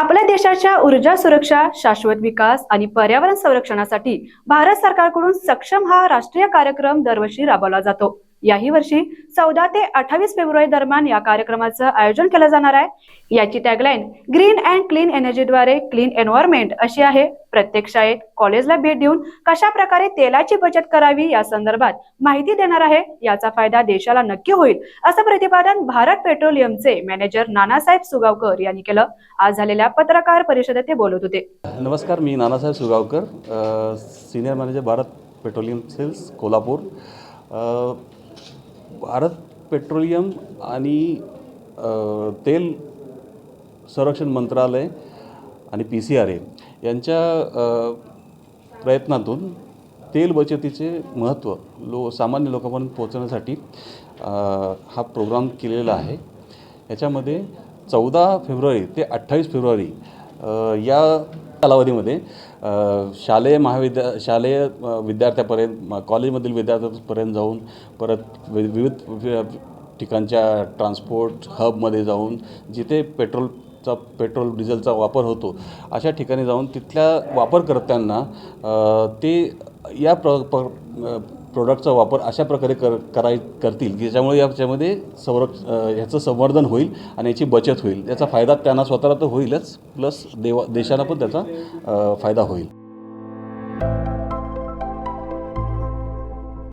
आपल्या देशाच्या ऊर्जा सुरक्षा शाश्वत विकास आणि पर्यावरण संरक्षणासाठी भारत सरकारकडून सक्षम हा राष्ट्रीय कार्यक्रम दरवर्षी राबवला जातो. याही वर्षी चौदा ते अठ्ठावीस फेब्रुवारी दरम्यान या कार्यक्रमाचं आयोजन केलं जाणार आहे. याची टॅगलाईन ग्रीन अँड क्लीन एनर्जीद्वारे क्लीन एन्व्हायरमेंट अशी आहे. प्रत्येक शाळेत कॉलेजला भेट देऊन कशा प्रकारे तेलाची बचत करावी या संदर्भात माहिती देणार आहे. याचा फायदा देशाला नक्की होईल असं प्रतिपादन भारत पेट्रोलियमचे मॅनेजर नानासाहेब सुगावकर यांनी केलं. आज झालेल्या पत्रकार परिषदेत ते बोलत होते. नमस्कार मी Nanasaheb Sugavkar senior manager Bharat petroleum sales Kolhapur. Bharat petroleum आणि तेल संरक्षण मंत्रालय आणि पी सी आर ए यांच्या प्रयत्नातून तेल बचतीचे महत्त्व लो सामान्य लोकांपर्यंत पोहोचवण्यासाठी हा प्रोग्राम केलेला आहे. याच्यामध्ये चौदा फेब्रुवारी ते अठ्ठावीस फेब्रुवारी या कालावधीमध्ये शालेय महाविद्या शालेय विद्यार्थ्यापर्यंत म- कॉलेजमधील विद्यार्थ्यापर्यंत जाऊन परत वि विविध ठिकाणच्या ट्रान्सपोर्ट हबमध्ये जाऊन जिथे पेट्रोलचा पेट्रोल डिझेलचा वापर होतो अशा ठिकाणी जाऊन तिथल्या वापरकर्त्यांना ते या प्र प्रोडक्टचा वापर अशा प्रकारे कर कराय करतील की ज्याच्यामुळे याच्यामध्ये संरक्ष ह्याचं संवर्धन होईल आणि याची बचत होईल. याचा फायदा त्यांना स्वतःला तर होईलच प्लस देवा देशाला पण त्याचा फायदा होईल.